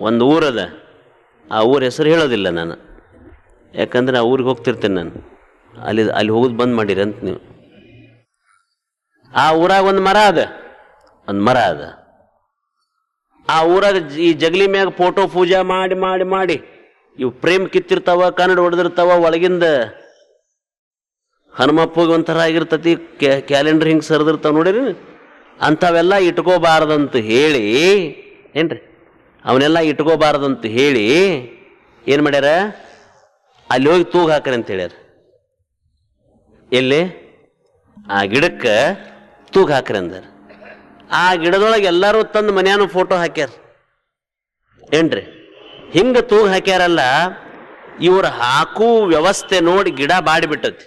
ಒಂದು ಊರದ, ಆ ಊರ ಹೆಸರು ಹೇಳೋದಿಲ್ಲ ನಾನು. ಯಾಕಂದ್ರೆ ಆ ಊರಿಗೆ ಹೋಗ್ತಿರ್ತೇನೆ ನಾನು. ಅಲ್ಲಿ ಅಲ್ಲಿ ಹೋಗೋದು ಬಂದ್ ಮಾಡಿರಿ ಅಂತ ನೀವು. ಆ ಊರಾಗ ಒಂದು ಮರ ಅದ. ಒಂದು ಮರ ಅದ. ಆ ಊರಾಗ ಈ ಜಗಲಿ ಮ್ಯಾಗ ಫೋಟೋ ಪೂಜಾ ಮಾಡಿ ಮಾಡಿ ಮಾಡಿ ಇವು ಪ್ರೇಮ್ ಕಿತ್ತಿರ್ತಾವ, ಕನ್ನಡ ಹೊಡೆದಿರ್ತಾವ ಒಳಗಿಂದ ಹನುಮಪ್ಪಗೆ ಒಂಥರ ಆಗಿರ್ತತಿ ಕ್ಯಾಲೆಂಡರ್ ಹಿಂಗೆ ಸರಿದಿರ್ತಾವ ನೋಡಿರಿ. ಅಂಥವೆಲ್ಲ ಇಟ್ಕೋಬಾರ್ದಂತ ಹೇಳಿ, ಏನ್ರಿ? ಅವನ್ನೆಲ್ಲ ಅಂತ ಹೇಳಿ ಏನು ಮಾಡ್ಯಾರ? ಅಲ್ಲಿ ಹೋಗಿ ತೂಗು ಹಾಕ್ರಿ ಅಂತ ಹೇಳ್ಯಾರ. ಎಲ್ಲಿ? ಆ ಗಿಡಕ್ಕೆ ತೂಗು ಹಾಕ್ರಿ ಅಂದಾರ. ಆ ಗಿಡದೊಳಗೆ ಎಲ್ಲರೂ ತಂದು ಮನೆಯನ್ನು ಫೋಟೋ ಹಾಕ್ಯಾರ. ಏನ್ರಿ? ಹಿಂಗೆ ತೂಗು ಹಾಕ್ಯಾರಲ್ಲ, ಇವ್ರು ಹಾಕೂ ವ್ಯವಸ್ಥೆ ನೋಡಿ ಗಿಡ ಬಾಡಿಬಿಟ್ಟತಿ.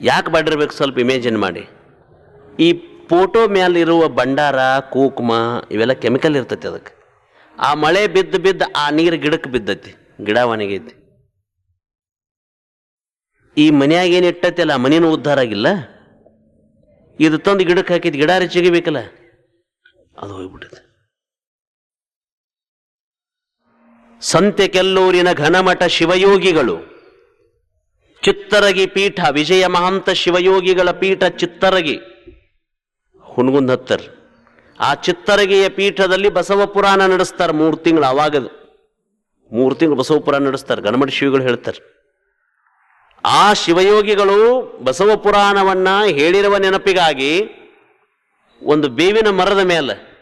ಯಾಕೆ ಬಾಡಿರ್ಬೇಕು ಸ್ವಲ್ಪ ಇಮೇಜಿನ್ ಮಾಡಿ. ಈ ಫೋಟೋ ಮ್ಯಾಲಿರುವ ಭಂಡಾರ, ಕೂಕುಮ ಇವೆಲ್ಲ ಕೆಮಿಕಲ್ ಇರ್ತೈತಿ ಅದಕ್ಕೆ. ಆ ಮಳೆ ಬಿದ್ದು ಬಿದ್ದು ಆ ನೀರು ಗಿಡಕ್ಕೆ ಬಿದ್ದೈತಿ, ಗಿಡ ಒಣಗೈತಿ ಈ ಮನೆಯಾಗ ಏನು ಇಟ್ಟೈತಿ ಅಲ್ಲ ಮನೇನು ಉದ್ಧಾರ ಆಗಿಲ್ಲ. ಇದು ತಂದು ಗಿಡಕ್ಕೆ ಹಾಕಿದ್ ಗಿಡ ಬೇಕಲ್ಲ, ಅದು ಹೋಗ್ಬಿಟ್ಟೈತೆ. ಸಂತೆ ಕೆಲ್ಲೂರಿನ ಘನಮಠ ಶಿವಯೋಗಿಗಳು, ಚಿತ್ತರಗಿ ಪೀಠ, ವಿಜಯ ಮಹಾಂತ ಶಿವಯೋಗಿಗಳ ಪೀಠ ಚಿತ್ತರಗಿ. ಹುನ್ಗುಂದ್ ಹತ್ತರ್. ಆ ಚಿತ್ತರಗಿಯ ಪೀಠದಲ್ಲಿ ಬಸವ ಪುರಾಣ ನಡೆಸ್ತಾರೆ ಮೂರು ತಿಂಗಳು ಅವಾಗದು. ಮೂರು ತಿಂಗಳು ಬಸವ ಪುರಾಣ ನಡೆಸ್ತಾರೆ, ಗಣಮಠ ಶಿವಿಗಳು ಹೇಳ್ತಾರೆ. ಆ ಶಿವಯೋಗಿಗಳು ಬಸವ ಪುರಾಣವನ್ನ ಹೇಳಿರುವ ನೆನಪಿಗಾಗಿ ಒಂದು ಬೇವಿನ ಮರದ ಮೇಲೆ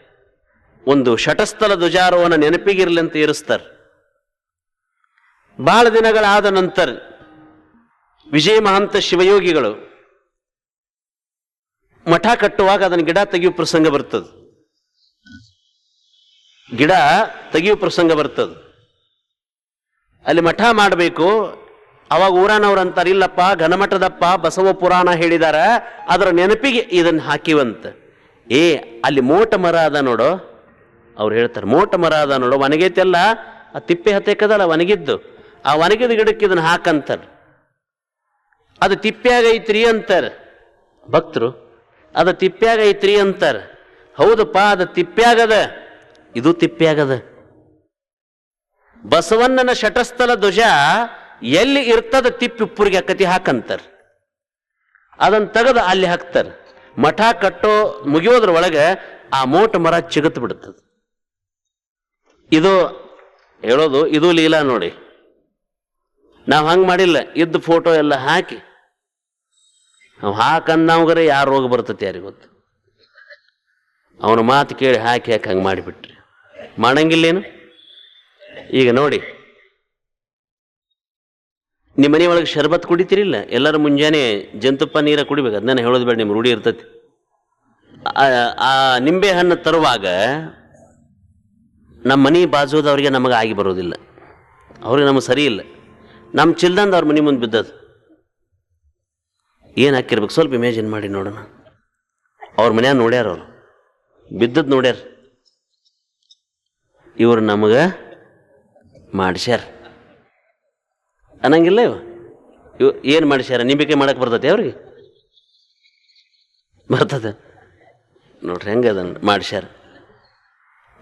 ಒಂದು ಶಟಸ್ಥಲ ಧ್ವಜಾರೋಹಣ ನೆನಪಿಗಿರಲಿ ಅಂತ ಇರಿಸ್ತಾರೆ ಬಹಳ ದಿನಗಳಾದ ನಂತರ ವಿಜಯ ಮಹಂತ ಶಿವಯೋಗಿಗಳು ಮಠ ಕಟ್ಟುವಾಗ ಅದನ್ನ ಗಿಡ ತೆಗೆಯುವ ಪ್ರಸಂಗ ಬರ್ತದೆ. ಗಿಡ ತೆಗೆಯುವ ಪ್ರಸಂಗ ಬರ್ತದೆ. ಅಲ್ಲಿ ಮಠ ಮಾಡಬೇಕು. ಅವಾಗ ಊರನವ್ರು ಅಂತಾರೆ, ಇಲ್ಲಪ್ಪ, ಘನಮಠದಪ್ಪ, ಬಸವ ಪುರಾಣ ಹೇಳಿದಾರ, ಅದರ ನೆನಪಿಗೆ ಇದನ್ನ ಹಾಕಿವಂತ. ಏ, ಅಲ್ಲಿ ಮೋಟ ಮರ ಅದ ನೋಡು. ಅವ್ರು ಹೇಳ್ತಾರೆ, ಮೋಟ ಮರ ಅದ ನೋಡು, ಒಣಗೈತೆಲ್ಲ, ಆ ತಿಪ್ಪೆ ಹತ್ತಕ್ಕದಲ್ಲ ಒಣಗಿದ್ದು. ಆ ಒಣಗಿದ ಗಿಡಕ್ಕೆ ಇದನ್ನ ಹಾಕಂತಾರೆ. ಅದು ತಿಪ್ಪೆ ಆಗೈತ್ರಿ ಅಂತಾರೆ. ಭಕ್ತರು ಅದು ತಿಪ್ಪ್ಯಾಗ ಐತ್ರಿ ಅಂತಾರೆ. ಹೌದಪ್ಪ ಅದು ತಿಪ್ಪ್ಯಾಗದ. ಇದು ತಿಪ್ಪ್ಯಾಗದ. ಬಸವಣ್ಣನ ಶಟಸ್ಥಲ ಧ್ವಜ ಎಲ್ಲಿ ಇರ್ತದ ತಿಪ್ಪಿ ಉಪ್ಪುರಿಗೆ ಅಕ್ಕತಿ ಹಾಕಂತಾರೆ. ಅದನ್ನು ತೆಗೆದು ಅಲ್ಲಿ ಹಾಕ್ತಾರೆ. ಮಠ ಕಟ್ಟೋ ಮುಗಿಯೋದ್ರ ಒಳಗೆ ಆ ಮೋಟ ಮರ ಚಿಗತ್ ಬಿಡ್ತದೆ. ಇದು ಹೇಳೋದು, ಇದು ಲೀಲಾ ನೋಡಿ. ನಾವು ಹಂಗೆ ಮಾಡಿಲ್ಲ, ಇದ್ದ ಫೋಟೋ ಎಲ್ಲ ಹಾಕಿ. ನಾವು ಹಾಕಂದವ್ಗರೆ ಯಾರು ರೋಗ ಬರ್ತೈತಿ ಯಾರಿಗೆ ಗೊತ್ತು? ಅವನ ಮಾತು ಕೇಳಿ ಹಾಕಿ ಹಾಕಿ ಹಂಗೆ ಮಾಡಿಬಿಟ್ರಿ. ಮಾಡಂಗಿಲ್ಲೇನು? ಈಗ ನೋಡಿ. ನಿಮ್ಮ ಮನೆ ಒಳಗೆ ಶರ್ಬತ್ ಕುಡಿತೀರಿಲ್ಲ? ಎಲ್ಲರೂ ಮುಂಜಾನೆ ಜಂತುಪ್ಪ ನೀರ ಕುಡಿಬೇಕು. ಅದನ್ನ ಹೇಳೋದು ಬೇಡ ನಿಮ್ಮ ರೂಢಿ ಇರ್ತೈತಿ. ಆ ನಿಂಬೆ ಹಣ್ಣು ತರುವಾಗ ನಮ್ಮ ಮನೆ ಬಾಜುದವ್ರಿಗೆ ನಮಗೆ ಆಗಿ ಬರೋದಿಲ್ಲ. ಅವ್ರಿಗೆ ನಮಗೆ ಸರಿ ಇಲ್ಲ. ನಮ್ಮ ಚಿಲ್ದಂದು ಅವ್ರ ಮನೆ ಮುಂದೆ ಬಿದ್ದದು. ಏನು ಹಾಕಿರ್ಬೇಕು? ಸ್ವಲ್ಪ ಇಮೇಜಿನ್ ಮಾಡಿ ನೋಡೋಣ. ಅವ್ರ ಮನ್ಯಾಗ ನೋಡ್ಯಾರ ಅವರು. ಬಿದ್ದದ್ದು ನೋಡ್ಯಾರ. ಇವರು ನಮಗೆ ಮಾಡಿಸ್ಯಾರ. ಅನ್ನಂಗಿಲ್ಲ ಇವ ಇವ್ ಏನು ಮಾಡಿಸ್ಯಾರ? ನಿಂಬಿಕೆ ಮಾಡಕ್ಕೆ ಬರ್ತೈತೆ ಅವ್ರಿಗೆ? ಬರ್ತದೆ. ನೋಡ್ರಿ ಹೆಂಗೆ ಅದನ್ನು ಮಾಡಿಸ್ಯಾರ.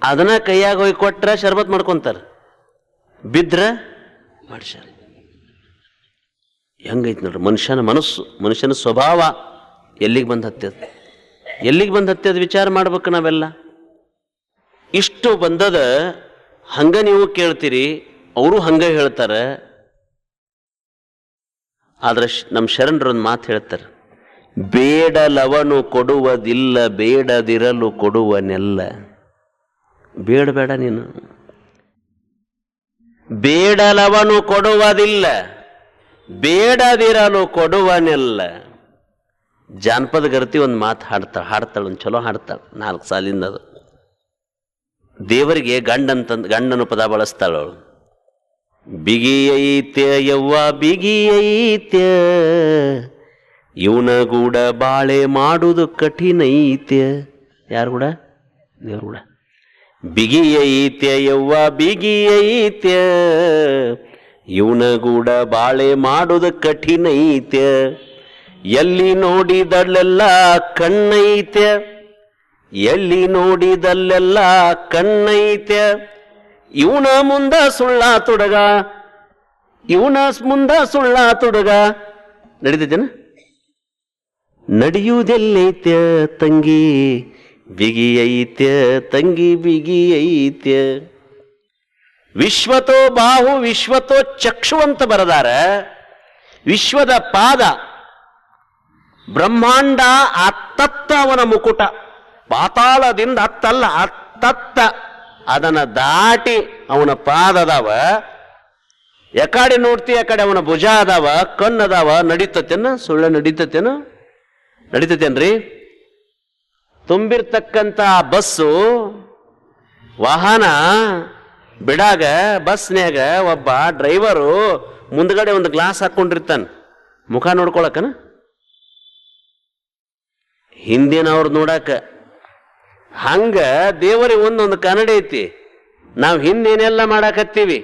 ಅದನ್ನ ಕೈಯಾಗ ಹೋಗಿ ಕೊಟ್ರೆ ಶರ್ಬತ್ ಮಾಡ್ಕೊಂತಾರ. ಬಿದ್ರ ಮಾಡಿಸ್ಯಾರ. ಹೆಂಗೈತಿ ನೋಡ್ರಿ? ಮನುಷ್ಯನ ಮನಸ್ಸು, ಮನುಷ್ಯನ ಸ್ವಭಾವ ಎಲ್ಲಿಗೆ ಬಂದು ಹತ್ಯದ? ಎಲ್ಲಿಗೆ ಬಂದು ಹತ್ಯದ ವಿಚಾರ ಮಾಡ್ಬೇಕು ನಾವೆಲ್ಲ? ಇಷ್ಟು ಬಂದದ ಹಂಗ ನೀವು ಕೇಳ್ತೀರಿ, ಅವರು ಹಂಗೆ ಹೇಳ್ತಾರೆ. ಆದ್ರೆ ನಮ್ಮ ಶರಣರೊಂದು ಮಾತು ಹೇಳ್ತಾರೆ. ಬೇಡಲವನು ಕೊಡುವುದಿಲ್ಲ, ಬೇಡದಿರಲು ಕೊಡುವನೆಲ್ಲ. ಬೇಡಬೇಡ ನೀನು. ಬೇಡಲವನು ಕೊಡುವುದಿಲ್ಲ. ಬೇಡದಿರಲು ಕೊಡುವನೆಲ್ಲ. ಜಾನಪದ ಗರ್ತಿ ಒಂದು ಮಾತು ಹಾಡ್ತಾಳೆ ಹಾಡ್ತಾಳೆ, ಒಂದು ಚಲೋ ಹಾಡ್ತಾಳೆ, ನಾಲ್ಕು ಸಾಲಿಂದ ಅದು. ದೇವರಿಗೆ ಗಂಡಂತಂದ್ ಗಂಡನ ಪದ ಬಳಸ್ತಾಳ ಅವಳು. ಬಿಗಿಯೈತ್ಯ ಯವ್ವ ಬಿಗಿಯೈತ್ಯ ಇವನ ಕೂಡ ಬಾಳೆ ಮಾಡುವುದು ಕಠಿಣ ಐತ್ಯ ಯಾರು ಕೂಡ ದೇವ್ರ ಕೂಡ ಬಿಗಿಯೈತ್ಯ ಯವ್ವ ಬಿಗಿಯೈತ್ಯ ಇವನ ಕೂಡ ಬಾಳೆ ಮಾಡುವುದು ಕಠಿಣ ಐತ್ಯ ಎಲ್ಲಿ ನೋಡಿದಲ್ಲೆಲ್ಲ ಕಣ್ಣೈತೆ ಎಲ್ಲಿ ನೋಡಿದಲ್ಲೆಲ್ಲ ಕಣ್ಣೈತೆ ಇವನ ಮುಂದ ಸುಳ್ಳ ತುಡಗ. ಇವನ ಮುಂದ ಸುಳ್ಳ ತುಡಗ. ನಡೀತೈತೇನ? ನಡೆಯುವುದೆಲ್ಲೈತ್ಯ ತಂಗಿ. ಬಿಗಿ ಐತೆ ತಂಗಿ ಬಿಗಿ ಐತ್ಯ ವಿಶ್ವತೋ ಬಾಹು ವಿಶ್ವತೋ ಚಕ್ಷು ಅಂತ ಬರೆದಾರೆ. ವಿಶ್ವದ ಪಾದ ಬ್ರಹ್ಮಾಂಡ ಅತ್ತತ್ತ ಅವನ ಮುಕುಟ. ಪಾತಾಳದಿಂದ ಅತ್ತಲ್ಲ, ಅತ್ತತ್ತ ಅದನ್ನ ದಾಟಿ ಅವನ ಪಾದ ಅದಾವ ಎಕಡೆ ನೋಡ್ತಿ ಕಡೆ ಅವನ ಭುಜ ಅದಾವ, ಕಣ್ಣು ಅದಾವ, ನಡೀತತೇನ? ಸುಳ್ಳ ನಡೀತತೇನ? ನಡೀತತೇನ್ರಿ? ತುಂಬಿರ್ತಕ್ಕಂಥ ಬಸ್ಸು ವಾಹನ ಬಿಡಾಗ ಬಸ್ನ್ಯಾಗ ಒಬ್ಬ ಡ್ರೈವರು ಮುಂದ್ಗಡೆ ಒಂದು ಗ್ಲಾಸ್ ಹಾಕೊಂಡಿರ್ತಾನ ಮುಖ ನೋಡ್ಕೊಳಕನ ಹಿಂದಿನವ್ರು ನೋಡಾಕ. ಹಂಗ ದೇವರಿಗೆ ಒಂದೊಂದು ಕನ್ನಡ ಐತಿ. ನಾವು ಹಿಂದೇನೆಲ್ಲ ಮಾಡಾಕತ್ತೀವಿ.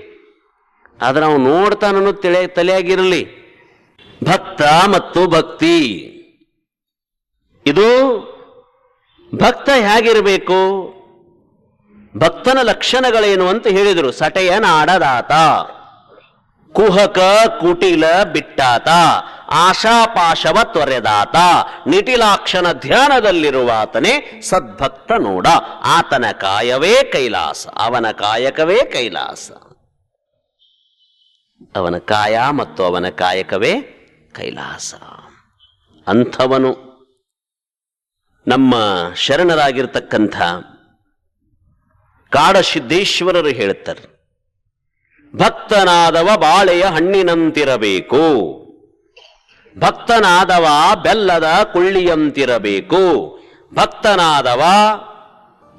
ಆದ್ರೆ ನಾವು ನೋಡ್ತಾನನ್ನು ತಿಳಿಯ ತಲೆಯಾಗಿರಲಿ. ಭಕ್ತ ಮತ್ತು ಭಕ್ತಿ. ಇದು ಭಕ್ತ ಹೇಗಿರಬೇಕು? ಭಕ್ತನ ಲಕ್ಷಣಗಳೇನು ಅಂತ ಹೇಳಿದರು. ಸಟೆಯ ನಾಡದಾತ, ಕುಹಕ ಕುಟಿಲ ಬಿಟ್ಟಾತ, ಆಶಾಪಾಶವ ತೊರೆದಾತ, ನಿಟಿಲಾಕ್ಷಣ ಧ್ಯಾನದಲ್ಲಿರುವಾತನೇ ಸದ್ಭಕ್ತ ನೋಡ. ಆತನ ಕಾಯವೇ ಕೈಲಾಸ, ಅವನ ಕಾಯಕವೇ ಕೈಲಾಸ. ಅವನ ಕಾಯ ಮತ್ತು ಅವನ ಕಾಯಕವೇ ಕೈಲಾಸ. ಅಂಥವನು ನಮ್ಮ ಶರಣರಾಗಿರ್ತಕ್ಕಂಥ ಕಾಡಸಿದ್ದೇಶ್ವರರು ಹೇಳುತ್ತಾರೆ. ಭಕ್ತನಾದವ ಬಾಳೆಯ ಹಣ್ಣಿನಂತಿರಬೇಕು. ಭಕ್ತನಾದವ ಬೆಲ್ಲದ ಕುಳ್ಳಿಯಂತಿರಬೇಕು. ಭಕ್ತನಾದವ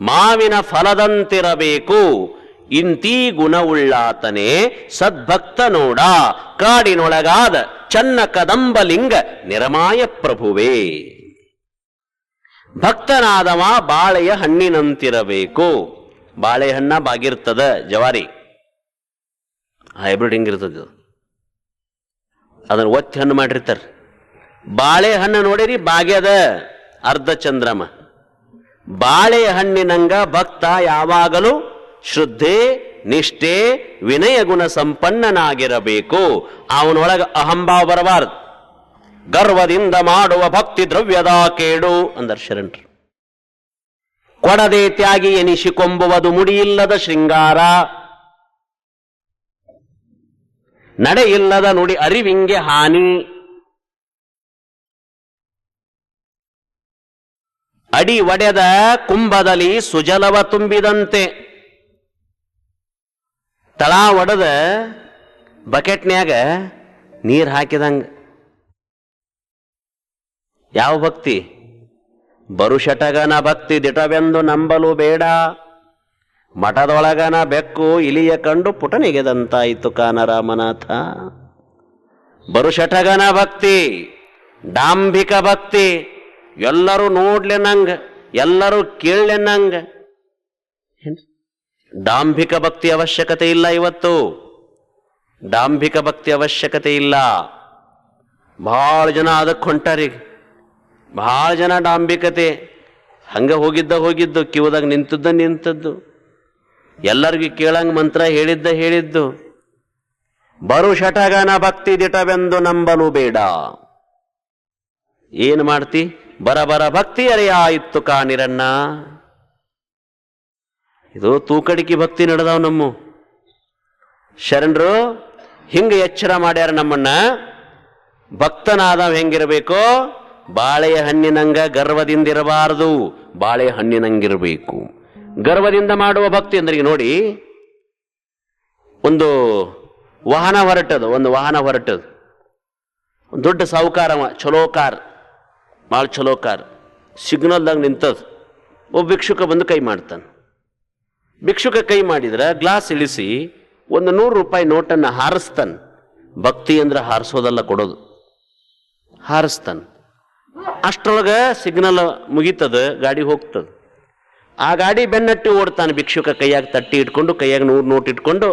ಮಾವಿನ ಫಲದಂತಿರಬೇಕು. ಇಂತೀ ಗುಣವುಳ್ಳಾತನೇ ಸದ್ಭಕ್ತ ನೋಡ ಕಾಡಿನೊಳಗಾದ ಚನ್ನ ಕದಂಬಲಿಂಗ ನಿರಮಾಯ ಪ್ರಭುವೇ. ಭಕ್ತನಾದವ ಬಾಳೆಯ ಹಣ್ಣಿನಂತಿರಬೇಕು. ಬಾಳೆಹಣ್ಣ ಬಾಗಿರ್ತದ ಜವಾರಿ. ಹೈಬ್ರಿಡ್ ಹಿಂಗಿರ್ತದೆ ಅದನ್ನು ಒತ್ತಿ ಹಣ್ಣು ಮಾಡಿರ್ತಾರೆ. ಬಾಳೆಹಣ್ಣು ನೋಡಿರಿ ಬಾಗ್ಯದ ಅರ್ಧ ಚಂದ್ರಮ. ಬಾಳೆಹಣ್ಣಿನಂಗ ಭಕ್ತ ಯಾವಾಗಲೂ ಶ್ರದ್ಧೆ, ನಿಷ್ಠೆ, ವಿನಯ ಗುಣ ಸಂಪನ್ನನಾಗಿರಬೇಕು. ಅವನೊಳಗ ಅಹಂಭಾವ ಬರಬಾರದು. ಗರ್ವದಿಂದ ಮಾಡುವ ಭಕ್ತಿ ದ್ರವ್ಯದ ಕೇಡು, ಅಂದರ್ ಶರಣರು. ಕೊಡದೆ ತ್ಯಾಗಿ ಎನಿಸಿಕೊಂಬುವುದು ಮುಡಿಯಿಲ್ಲದ ಶೃಂಗಾರ. ನಡೆಯಿಲ್ಲದ ನುಡಿ ಅರಿವಿಂಗೆ ಹಾನಿ. ಅಡಿ ಒಡೆದ ಕುಂಭದಲ್ಲಿ ಸುಜಲವ ತುಂಬಿದಂತೆ. ತಳ ಒಡೆದ ಬಕೆಟ್ನ್ಯಾಗ ನೀರು ಹಾಕಿದಂಗ. ಯಾವ ಭಕ್ತಿ? ಬರುಷಟಗನ ಭಕ್ತಿ ದಿಟವೆಂದು ನಂಬಲು ಬೇಡ. ಮಠದೊಳಗನ ಬೆಕ್ಕು ಇಲಿಯ ಕಂಡು ಪುಟನಿಗೆದಂತಾಯಿತು ಕಾನರಾಮನಾಥ. ಬರುಷಟಗನ ಭಕ್ತಿ, ಡಾಂಭಿಕ ಭಕ್ತಿ, ಎಲ್ಲರೂ ನೋಡ್ಲೆನಂಗ ಎಲ್ಲರೂ ಕೇಳಲೆನಂಗ ಡಾಂಭಿಕ ಭಕ್ತಿ ಅವಶ್ಯಕತೆ ಇಲ್ಲ ಇವತ್ತು. ಡಾಂಭಿಕ ಭಕ್ತಿ ಅವಶ್ಯಕತೆ ಇಲ್ಲ. ಭಾಳ ಜನ ಅದಕ್ಕೆ ಹೊಂಟಾರೀಗ ಭಾಳ ಜನ ಡಾಂಬಿಕತೆ. ಹಂಗೆ ಹೋಗಿದ್ದ ಹೋಗಿದ್ದು, ಕಿವದಾಗ ನಿಂತದ್ದ ನಿಂತದ್ದು. ಎಲ್ಲರಿಗೂ ಕೇಳಂಗೆ ಮಂತ್ರ ಹೇಳಿದ್ದ ಹೇಳಿದ್ದು. ಬರು ಶಟಗನ ಭಕ್ತಿ ದಿಟವೆಂದು ನಂಬಲು ಬೇಡ. ಏನು ಮಾಡ್ತಿ? ಬರ ಬರ ಭಕ್ತಿ ಅರೆಯಾಯಿತು ಕಾಣಿರಣ್ಣ ಇದು ತೂಕಡಿಕೆ ಭಕ್ತಿ ನಡೆದವು ನಮ್ಮ. ಶರಣರು, ಹಿಂಗ ಎಚ್ಚರ ಮಾಡ್ಯಾರ ನಮ್ಮನ್ನ. ಭಕ್ತನಾದವ ಹೆಂಗಿರಬೇಕು ಬಾಳೆಯ ಹಣ್ಣಿನಂಗ ಗರ್ವದಿಂದಿರಬಾರದು. ಬಾಳೆ ಹಣ್ಣಿನಂಗಿರಬೇಕು ಗರ್ವದಿಂದ ಮಾಡುವ ಭಕ್ತಿ ಅಂದ್ರೆ ಈಗ ನೋಡಿ, ಒಂದು ವಾಹನ ಹೊರಟದು, ಒಂದು ವಾಹನ ಹೊರಟದು. ದೊಡ್ಡ ಸಾಹುಕಾರ ಚಲೋ ಕಾರ್ ಭಾಳ ಚಲೋ ಕಾರ್ ಸಿಗ್ನಲ್ದಾಗ ನಿಂತದ. ಒಬ್ಬ ಭಿಕ್ಷುಕ ಬಂದು ಕೈ ಮಾಡ್ತಾನೆ. ಭಿಕ್ಷುಕ ಕೈ ಮಾಡಿದ್ರೆ ಗ್ಲಾಸ್ ಇಳಿಸಿ ಒಂದು ನೂರು ರೂಪಾಯಿ ನೋಟನ್ನು ಹಾರಿಸ್ತಾನೆ. ಭಕ್ತಿ ಅಂದ್ರೆ ಹಾರಿಸೋದಲ್ಲ ಕೊಡೋದು. ಹಾರಿಸ್ತಾನೆ. ಅಷ್ಟರೊಳಗೆ ಸಿಗ್ನಲ್ ಮುಗೀತದ, ಗಾಡಿ ಹೋಗ್ತದ. ಆ ಗಾಡಿ ಬೆನ್ನಟ್ಟಿ ಓಡ್ತಾನೆ ಭಿಕ್ಷುಕ ಕೈಯಾಗ ತಟ್ಟಿ ಇಟ್ಕೊಂಡು, ಕೈಯಾಗ ನೂರು ನೋಟ್ ಇಟ್ಕೊಂಡು.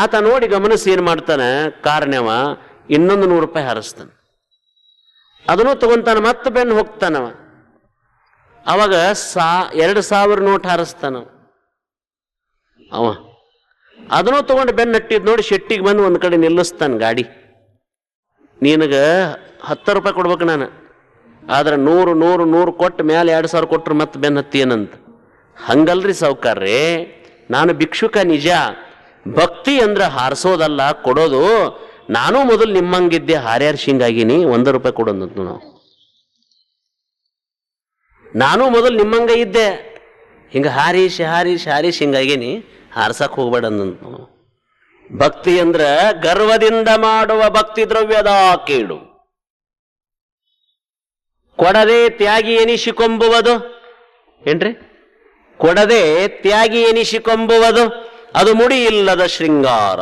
ಆತ ನೋಡಿ ಗಮನಿಸಿ ಏನು ಮಾಡ್ತಾನೆ ಕಾರಣವ ಇನ್ನೊಂದು ನೂರು ರೂಪಾಯಿ ಹಾರಿಸ್ತಾನೆ. ಅದನ್ನು ತಗೊಂತಾನೆ, ಮತ್ತೆ ಬೆನ್ನು ಹೋಗ್ತಾನವ. ಅವಾಗ ಸಾ, ಎರಡು ಸಾವಿರ ನೋಟ್ ಹಾರಿಸ್ತಾನ ಅವ. ಅದನ್ನು ತಗೊಂಡು ಬೆನ್ನು ಹಟ್ಟಿದ್ ನೋಡಿ ಶೆಟ್ಟಿಗೆ ಬಂದು ಒಂದು ಕಡೆ ನಿಲ್ಲಿಸ್ತಾನೆ ಗಾಡಿ. ನಿನಗೆ ಹತ್ತು ರೂಪಾಯಿ ಕೊಡ್ಬೇಕು ನಾನು. ಆದ್ರೆ ನೂರು ನೂರು ನೂರು ಕೊಟ್ಟು ಮೇಲೆ ಎರಡು ಸಾವಿರ ಕೊಟ್ಟರು ಮತ್ತೆ ಬೆನ್ನ ಹತ್ತೀನಂತ ಹಂಗಲ್ರಿ ಸಾವುಕಾರ್ರಿ, ನಾನು ಭಿಕ್ಷುಕ ನಿಜ, ಭಕ್ತಿ ಅಂದ್ರೆ ಹಾರಿಸೋದಲ್ಲ, ಕೊಡೋದು, ನಾನು ಮೊದಲು ನಿಮ್ಮಂಗಿದ್ದೆ, ಹಾರ್ಯಾರ್ ಶಿಂಗಾಗಿನಿ, ಒಂದು ರೂಪಾಯಿ ಕೊಡೋದಂತ ನಾವು. ನಾನು ಮೊದಲು ನಿಮ್ಮಂಗ ಇದ್ದೆ, ಹಿಂಗೆ ಹಾರೀಶ್ ಹಾರೀಶ್ ಹಾರೀಶ್ ಹಿಂಗಾಗಿನಿ ಹಾರ್ಸಕ್ಕೆ ಹೋಗ್ಬೇಡ ಅಂದಂತ ನಾವು. ಭಕ್ತಿ ಅಂದ್ರೆ ಗರ್ವದಿಂದ ಮಾಡುವ ಭಕ್ತಿ ದ್ರವ್ಯದ ಕೇಡು ಕೊಡದೆ ತ್ಯಾಗಿ ಎನಿಸಿಕೊಂಬುವುದು. ಏನ್ರಿ? ಕೊಡದೆ ತ್ಯಾಗಿ ಎನಿಸಿಕೊಂಬುವುದು. ಅದು ಮುಡಿಯಿಲ್ಲದ ಶೃಂಗಾರ.